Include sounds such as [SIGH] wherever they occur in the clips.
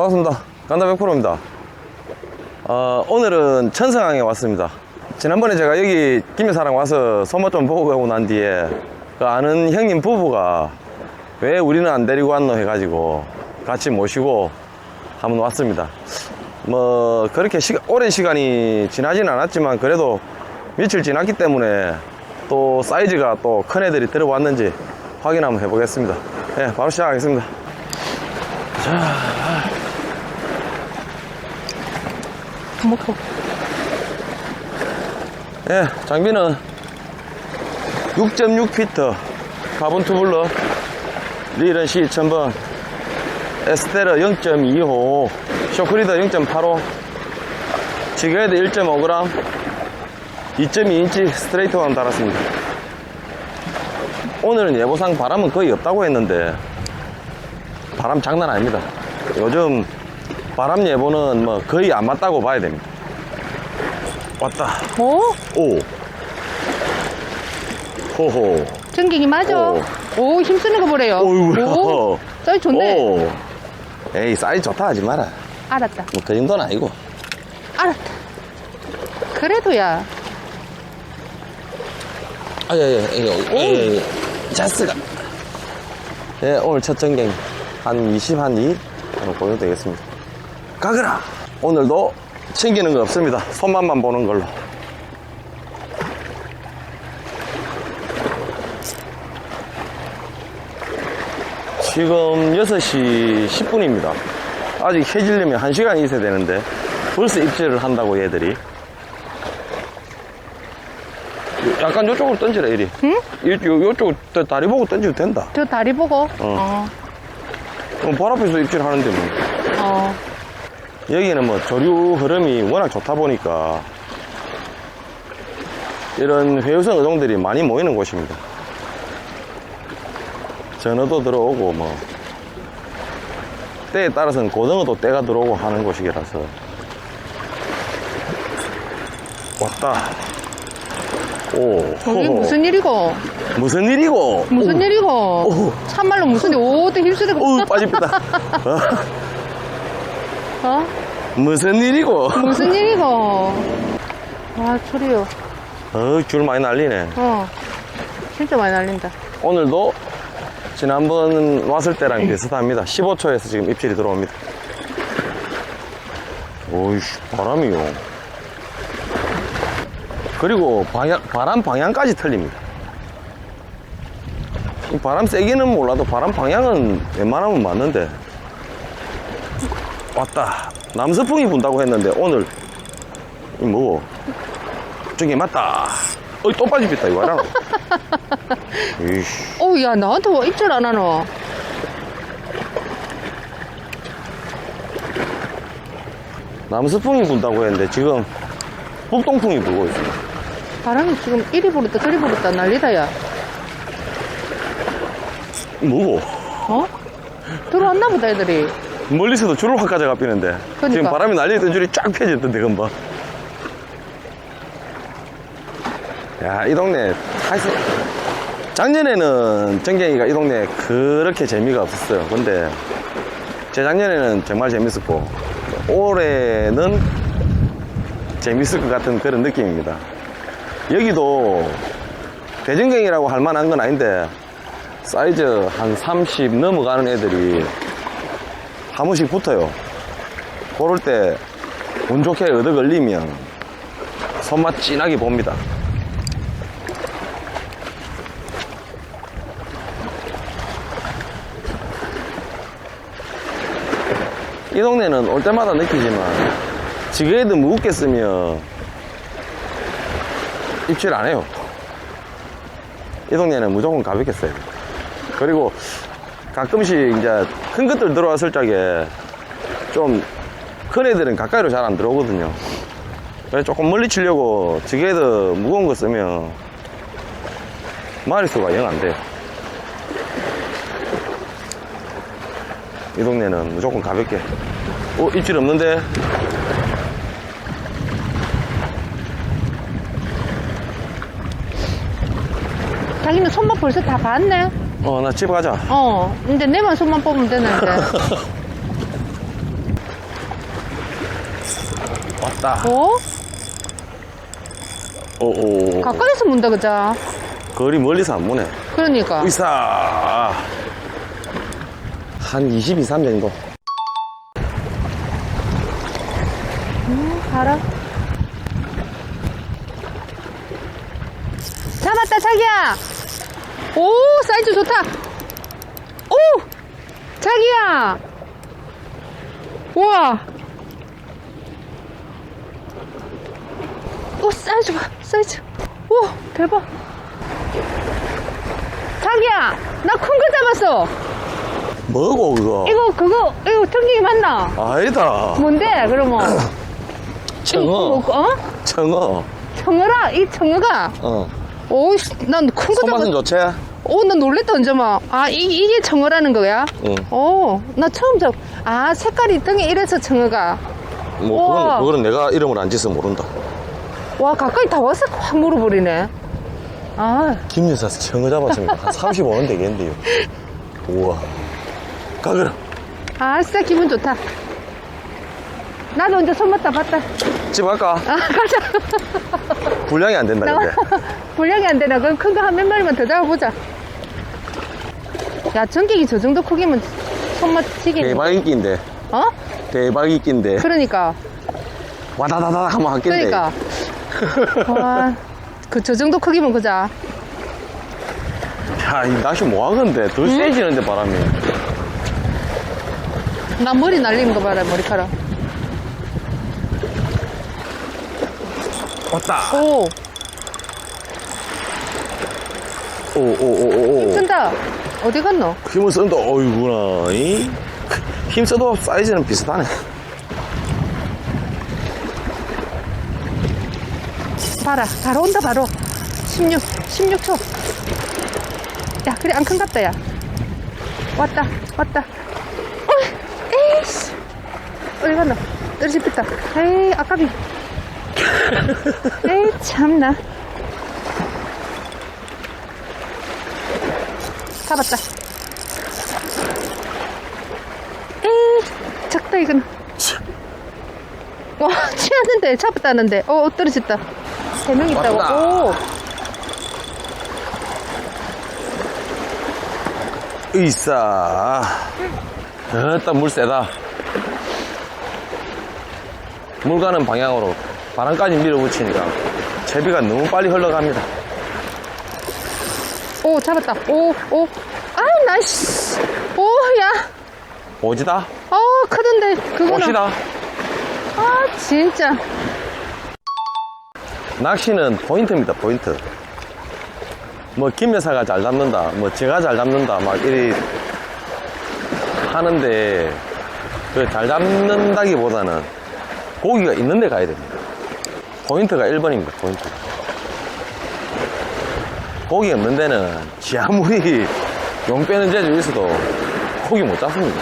반갑습니다. 간다 100%입니다. 어, 오늘은 천성항에 왔습니다. 지난번에 제가 여기 김해사랑 와서 소모 좀 보고 가고 난 뒤에 그 아는 형님 부부가 왜 우리는 안 데리고 왔노 해가지고 같이 모시고 한번 왔습니다. 뭐 그렇게 시- 오랜 시간이 지나진 않았지만 그래도 며칠 지났기 때문에 또 사이즈가 또 큰 애들이 들어왔는지 확인 한번 해보겠습니다. 네, 바로 시작하겠습니다. 먹고. 예, 장비는 6.6피트 카본 투블러. 릴은 C2000번. 에스테르 0.25 쇼크리더 0.85 지그헤드 1.5g 2.2인치 스트레이트만 달았습니다. 오늘은 예보상 바람은 거의 없다고 했는데 바람 장난 아닙니다. 요즘 바람 예보는 뭐 거의 안 맞다고 봐야 됩니다 왔다 어? 오. 호호. 전갱이 맞아? 오. 오, 힘쓰는 거 보래요. 어이구야. 오, 사이즈 좋네. 오. 에이, 사이즈 좋다 하지 마라. 알았다. 뭐, 그 정도는 아니고. 알았다. 그래도야. 아, 예, 예, 예, 예, 예. 자스가. 예, 오늘 첫 전갱. 한 20, 한 2? 한번 보여도 되겠습니다. 가거라! 오늘도 챙기는 거 없습니다. 손맛만 보는 걸로. 지금 6시 10분입니다. 아직 해지려면 1시간이 있어야 되는데 벌써 입질을 한다고 얘들이. 약간 요쪽으로 던지라 이리. 응? 요, 요, 요쪽 다- 다리 보고 던지도 된다. 저 다리 보고. 어. 그럼 발 앞에서 입질 하는데 뭐. 어. 여기는 뭐 조류 흐름이 워낙 좋다 보니까 이런 회유성 어종들이 많이 모이는 곳입니다. 전어도 들어오고 뭐 때에 따라서는 고등어도 때가 들어오고 하는 곳이라서 왔다. 오, 호호. 무슨 일이고? 무슨 일이고? 무슨 오, 일이고? 오. 참말로 무슨 일? 오, 또 힘쓰는 거. 오, 빠집니다. [LAUGHS] 어? 어? 무슨 일이고? 무슨 [LAUGHS] 일이고? 아, 소리요. 어, 줄 많이 날리네. 어. 진짜 많이 날린다. 오늘도 지난번 왔을 때랑 [LAUGHS] 비슷합니다. 15초에서 지금 입질이 들어옵니다. 오이씨, 바람이요. 그리고 방향, 바람 방향까지 틀립니다. 이 바람 세기는 몰라도 바람 방향은 웬만하면 맞는데. 왔다. 남서풍이 분다고 했는데 오늘, 이 뭐고? 저기 맞다. 어이, 또 빠집니다, 이거 알아? 오, [LAUGHS] 야, 나한테 왜 입질 안 하노? 남서풍이 분다고 했는데 지금 북동풍이 불고 있습니다. 바람이 지금 이리 부르다 저리 부르다 난리다, 야. 뭐고? 어? 들어왔나 보다, 애들이. 멀리서도 줄을 확 가져가 삐는데 그러니까. 지금 바람이 날리던 줄이 쫙 펴졌던데 금방. 야, 이 동네 사실 작년에는 정갱이가 이 동네 그렇게 재미가 없었어요. 근데 재작년에는 정말 재밌었고 올해는 재밌을 것 같은 그런 느낌입니다. 여기도 대전갱이라고 할 만한 건 아닌데 사이즈 한 30 넘어가는 애들이 한 번씩 붙어요. 그럴 때 운 좋게 얻어 걸리면 손맛 진하게 봅니다. 이 동네는 올 때마다 느끼지만 지그헤드 무겁게 쓰면 입질 안 해요. 이 동네는 무조건 가볍게 써요. 그리고 가끔씩 이제 큰 것들 들어왔을 적에 좀 큰 애들은 가까이로 잘 안 들어오거든요. 그래서 조금 멀리 치려고 지게헤드 무거운 거 쓰면 마리수가 영 안 돼요. 이 동네는 무조건 가볍게. 어, 입질 없는데? 자기는 손만 벌써 다 봤네? 어, 나 집에 가자. 어. 근데 내만 손만 뽑으면 되는데. 왔다. 어? 오오. 가까이서 문다, 그자? 거리 멀리서 안 보네. 그러니까. 의사. 한 22, 3 정도. 알아. 잡았다, 자기야! 오, 사이즈 좋다! 오! 자기야! 우와! 오, 사이즈 봐, 사이즈. 오, 대박! 자기야! 나 큰 거 잡았어! 뭐고, 그거? 이거, 그거, 이거 청갱이 맞나? 아니다. 뭔데, 그러면? [CLEARS THROAT] 청어. 뭐, 어? 청어. 청어라, 이 청어가. 어. 오이, 난큰거 손맛은. 좋지? 오, 나 놀랬다, 언제마. 아, 이, 이게 청어라는 거야? 응. 오, 나 처음 잡. 아, 색깔이 등에 이래서 청어가. 뭐, 우와. 그건, 그거는 내가 이름을 안 짓어 모른다. 와, 가까이 다 와서 확 물어버리네. 아, 김 여사 청어 잡았습니다. 한 [LAUGHS] 35원 되겠는데요. 우와. 가그라. 아싸, 기분 좋다. 나도 이제 손 맞다 봤다. 집 갈까? 아, 가자. [LAUGHS] 분량이 안 된다, 나 근데. 분량이 안 되나? 그럼 큰 거 한 몇 마리만 더 잡아보자. 야, 전갱이 저 정도 크기면 손맛 튀기네. 대박이 낀데. 어? 대박이 낀데. 그러니까. 와다다다 하면 할겠네. 그러니까. [LAUGHS] 와, 그, 저 정도 크기면 그자. 야, 이 낚시 뭐 하건데? 더 세지는데, 바람이. 나 머리 날리는 거 봐라, 머리카락. 왔다. 오, 오, 오, 오, 오, 오. 쓴다. 어디 갔노? 힘을 쓴다. 어이구나. 이? 힘 써도 사이즈는 비슷하네. 봐라, 바로 온다, 바로. 16, 16초. 야, 그래, 안 큰 갑다, 야. 왔다, 왔다. 어이, 에이씨. 어디 갔노? 떨어집혔다. 에이, 아까비. [LAUGHS] 에이, 참나. 잡았다. 에이, 작다, 이건. 와, 치웠는데, 잡았다는데. 어, 어, 떨어졌다. 세 명 있다고. 오, 의사. 어따 물 세다. 물 가는 방향으로 바람까지 밀어붙이니까 채비가 너무 빨리 흘러갑니다. 오, 잡았다. 오, 오. 아, 나이스. 오, 야. 오지다? 어, 크던데. 그거는. 오시다? 아, 진짜. 낚시는 포인트입니다, 포인트. 뭐, 김 여사가 잘 잡는다, 뭐, 제가 잘 잡는다, 막, 이리 하는데, 그 잘 잡는다기보다는 고기가 있는 데 가야 됩니다. 포인트가 1번입니다, 포인트. 고기 없는 데는 지 아무리 용 빼는 재주 있어도 고기 못 잡습니다.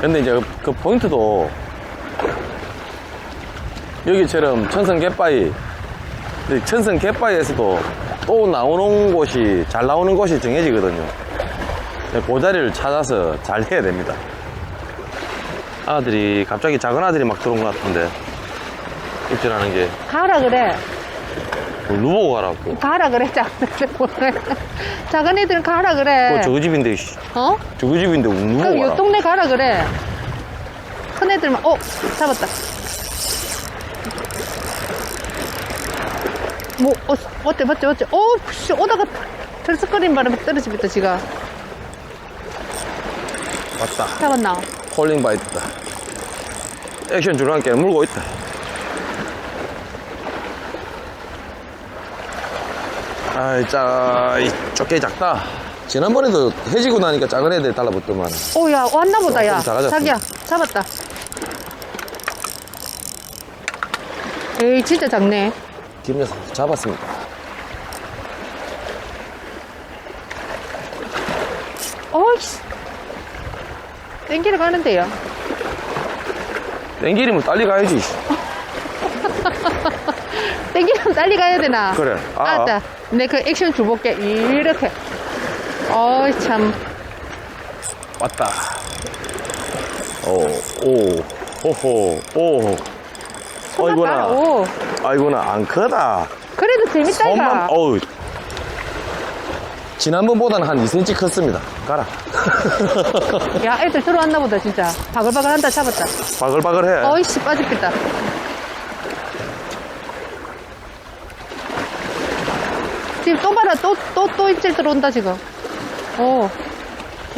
근데 이제 그, 그 포인트도 여기처럼 천성 갯바위, 이 천성 갯바위에서도 또 나오는 곳이, 잘 나오는 곳이 정해지거든요. 그 자리를 찾아서 잘 해야 됩니다. 아들이, 갑자기 작은 아들이 막 들어온 것 같은데, 입질하는 게, 가라 그래. 누보고 가라고. 가라 그래, 작은 애들. 작은 애들은 가라 그래. 그거 저거 집인데, 씨. 어? 저거 집인데 그럼 누보고 요 가라. 동네 가라 그래. 큰 애들만, 어, 잡았다. 뭐, 어, 어때, 맞지, 맞지? 어, 씨, 오다가 털썩거리는 바람에 떨어지겠다, 지가. 왔다. 잡았나? 폴링 바이트다. 액션 줄함께 물고 있다. 아이, 짜, 이 쫓게 작다. 지난번에도 해지고 나니까 작은 애들 달라붙더만. 오, 야, 왔나 보다, 야. 좀 작아졌어. 자기야, 잡았다. 에이, 진짜 작네. 김여사 잡았습니다. 어이씨. 땡기러 가는데요. 땡기리면 빨리 가야지. [LAUGHS] 땡기면 빨리 가야 되나? 그래. 아. 알았 다. 내그 액션 줘볼게. 이렇게. 어이, 참. 왔다. 오, 오. 오호, 오. 어이구나. 오. 아이구나, 안 크다. 그래도 재밌다, 손만, 이거. 어우. 지난번보다는 한 2cm 컸습니다. 가라. [LAUGHS] 야, 애들 들어왔나 보다, 진짜. 바글바글 한다, 잡았다. 바글바글 해. 어이씨, 빠졌겠다. 지금 또 봐라, 또, 또, 또 입질 들어온다, 지금. 오.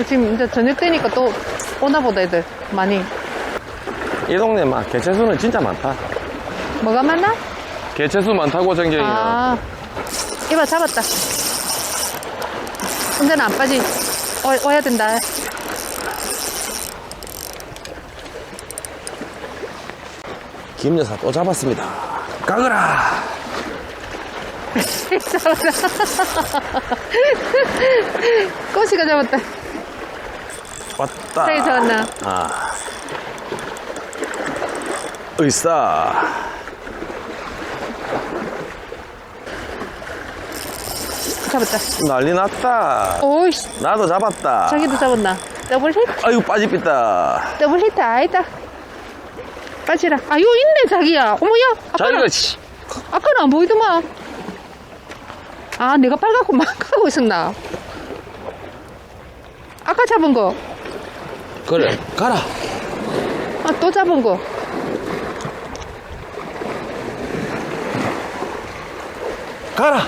지금 이제 저녁 되니까 또 오나 보다, 애들. 많이. 이 동네 막 개체수는 진짜 많다. 뭐가 많나? 개체수 많다고 전경이는. 아. 이봐, 잡았다. 근데는 안 빠지. 어, 와야 된다. 김 여사 또 잡았습니다. 가거라. [LAUGHS] 잡았다. 꼬시가 잡았다. 왔다. 사이 좋았나? 아. 의사. 잡았다. 난리 났다. 오이씨. 나도 잡았다. 자기도 잡았나? 더블 히트? 아이고 빠집겠다. 더블 히트 아니다. 빠지라. 아, 요 있네, 자기야. 어머야. 아까는, 자기가 씨. 아까는 안 보이더만. 아, 내가 빨갛고 막 하고 있었나? 아까 잡은 거. 그래 가라. 아, 또 잡은 거. 가라.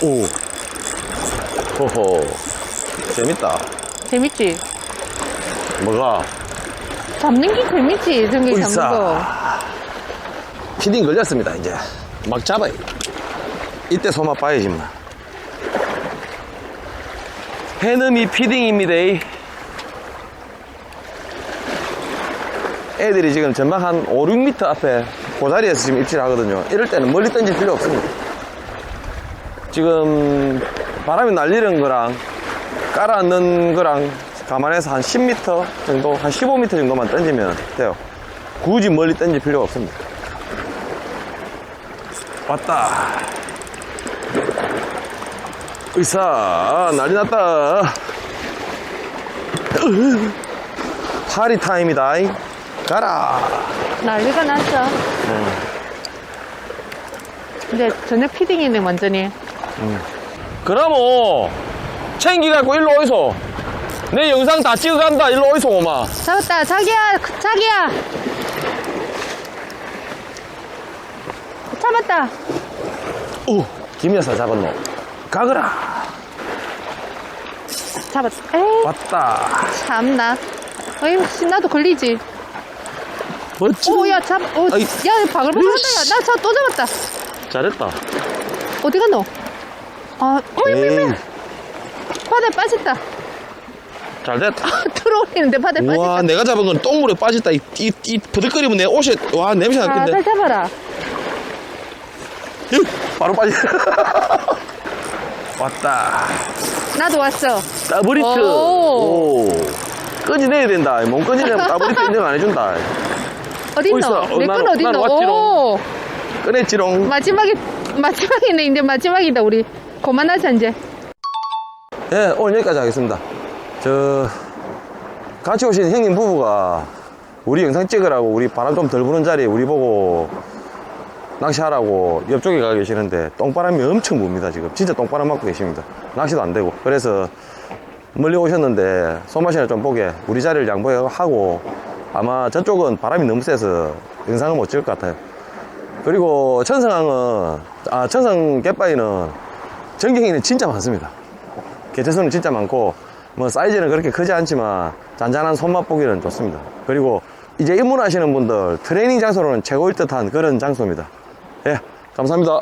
오. 호호. 재밌다. 재밌지? 뭐가? 잡는 게 재밌지, 저기 잡는 거. 으이싸. 피딩 걸렸습니다, 이제. 막 잡아요. 이때 소맛 봐야지, 뭐. 해넘이 피딩입니다. 이. 애들이 지금 전방 한 5, 6m 앞에 그 자리에서 지금 입질 하거든요. 이럴 때는 멀리 던질 필요 없습니다. 지금 바람이 날리는 거랑 깔아앉는 거랑 감안해서 한 10m 정도, 한 15m 정도만 던지면 돼요. 굳이 멀리 던질 필요가 없습니다. 왔다. 의사, 난리 났다. 파리 타임이다. 이. 가라. 난리가 났어. 근데 저녁 피딩이네, 완전히. 그러면 챙기갖고 일로 오이소. 내 영상 다 찍어간다. 일로 오이소, 오마. 잡았다. 자기야, 자기야. 잡았다. 오, 김 여사 잡았노. 가거라. 잡았다. 에이, 왔다. 참나. 어이, 신나도 걸리지. 멋진. 오, 야, 잡, 오, 아이. 야, 바글바글 한다. 야. 나 저 또 잡았다. 잘했다. 어디 갔노? 아, 어이, 에이, 미미. 바다에 빠졌다. 잘됐다. 들어올리는데 바다에 와, 빠졌다. 내가 잡은 건 똥물에 빠졌다. 이, 이, 이 부득거리면 내 옷에, 와, 냄새 아, 났겠네. 잘 잡아라. 이, 바로 빠지. [LAUGHS] 왔다. 나도 왔어. 더블히트. 오. 오. 끄지내야 된다. 몸 끄지내면 더블히트 인정 안 해준다. 어딨노? 있어. 어, 내 나는- 건 어딨노? 오. 꺼냈지롱. 마지막에, 마지막이네. 이제 마지막이다, 우리. 그만하자, 이제. 예, 오늘 여기까지 하겠습니다. 저, 같이 오신 형님 부부가 우리 영상 찍으라고 우리 바람 좀 덜 부는 자리에 우리 보고 낚시하라고 옆쪽에 가 계시는데 똥바람이 엄청 붑니다, 지금. 진짜 똥바람 맞고 계십니다. 낚시도 안 되고. 그래서 멀리 오셨는데 손맛이나 좀 보게 우리 자리를 양보하고 아마 저쪽은 바람이 너무 세서 영상을 못 찍을 것 같아요. 그리고 천성항은, 아, 천성 갯바위는 전경이는 진짜 많습니다. 개체수는 진짜 많고 뭐 사이즈는 그렇게 크지 않지만 잔잔한 손맛 보기는 좋습니다. 그리고 이제 입문하시는 분들 트레이닝 장소로는 최고일 듯한 그런 장소입니다. 예, 감사합니다.